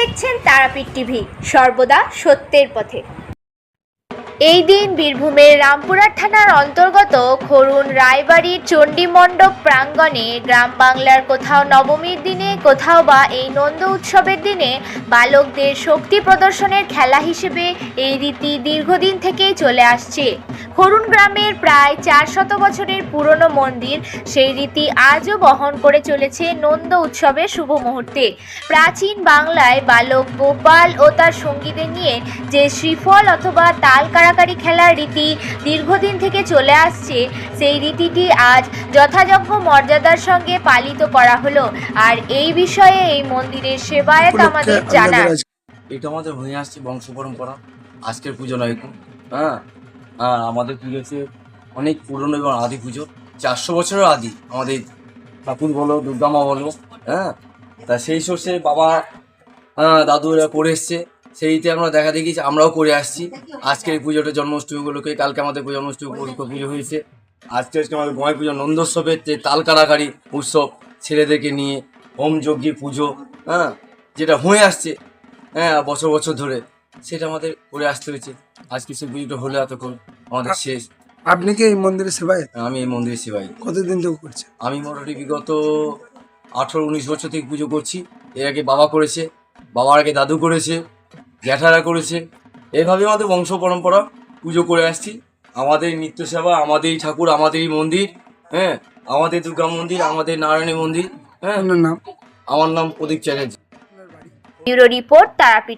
দেখছেন তারাপীঠ টিভি, সর্বদা সত্যের পথে। এই দিন বীরভূমের রামপুরহাট থানার অন্তর্গত খরুন রায়বাড়ির চণ্ডীমণ্ডপ প্রাঙ্গণে গ্রাম বাংলার কোথাও নবমীর দিনে, কোথাও বা এই নন্দ উৎসবের দিনে বালকদের শক্তি প্রদর্শনের খেলা হিসেবে এই রীতি দীর্ঘদিন থেকেই চলে আসছে। খরুন গ্রামের প্রায় চার শত বছরের পুরনো মন্দির সেই রীতি আজও বহন করে চলেছে নন্দ উৎসবের শুভ মুহূর্তে। প্রাচীন বাংলায় বালক গোপাল ও তার সঙ্গীদের নিয়ে যে শ্রীফল অথবা তাল কাড়াকাড়ি খেলার রীতি দীর্ঘদিন থেকে চলে আসছে সেই রীতিটি আজ যথাযোগ্য মর্যাদার সঙ্গে পালিত করা হলো। আর এই বিষয়ে এই মন্দিরের সেবায়ত আমাদের জানান। এটা আমাদের হয়ে আসছে বংশ পরম্পরা। আজকের পুজো নয় হ্যাঁ। আমাদের পুজো হচ্ছে অনেক পুরনো এবং আদি পুজো। চারশো বছরের আদি আমাদের ঠাকুর বলো, দুর্গা মা বলো হ্যাঁ? তা সেই সোর্সে বাবা হ্যাঁ দাদুরা করে এসছে। সেইতে আমরা দেখা দেখি আমরাও করে আসছি। আজকের এই পুজোটা জন্মাষ্টমী উপলক্ষে, কালকে আমাদের জন্মাষ্টমী পুজো হয়েছে। আজকে আজকে আমাদের গয় পুজো, নন্দোৎসবের যে তাল কাড়াকাড়ি উৎসব ছেলেদেরকে নিয়ে হোম যজ্ঞী পুজো হ্যাঁ? যেটা হয়ে আসছে হ্যাঁ বছর বছর ধরে, সেটা আমাদের করে আসতে হয়েছে। আজকে সে পুজোটা হলে এতক্ষণ। আমাদের শেষ। আপনি কি এই মন্দিরের সেবায়? আমি এই মন্দিরের সেবাই কতদিন থেকে করছেন? আমি মোটামুটি বিগত আঠারো উনিশ বছর থেকে পুজো করছি। এর আগে বাবা করেছে বাবার আগে দাদু করেছে জ্যাঠারা করেছে। এইভাবে আমাদের বংশ পরম্পরা পুজো করে আসছি। আমাদের নিত্য সেবা আমাদেরই ঠাকুর আমাদেরই মন্দির হ্যাঁ? আমাদের দুর্গা মন্দির আমাদের নারায়ণী মন্দির হ্যাঁ? নাম? আমার নাম Pradip Chatterjee. Bureau report Tarapith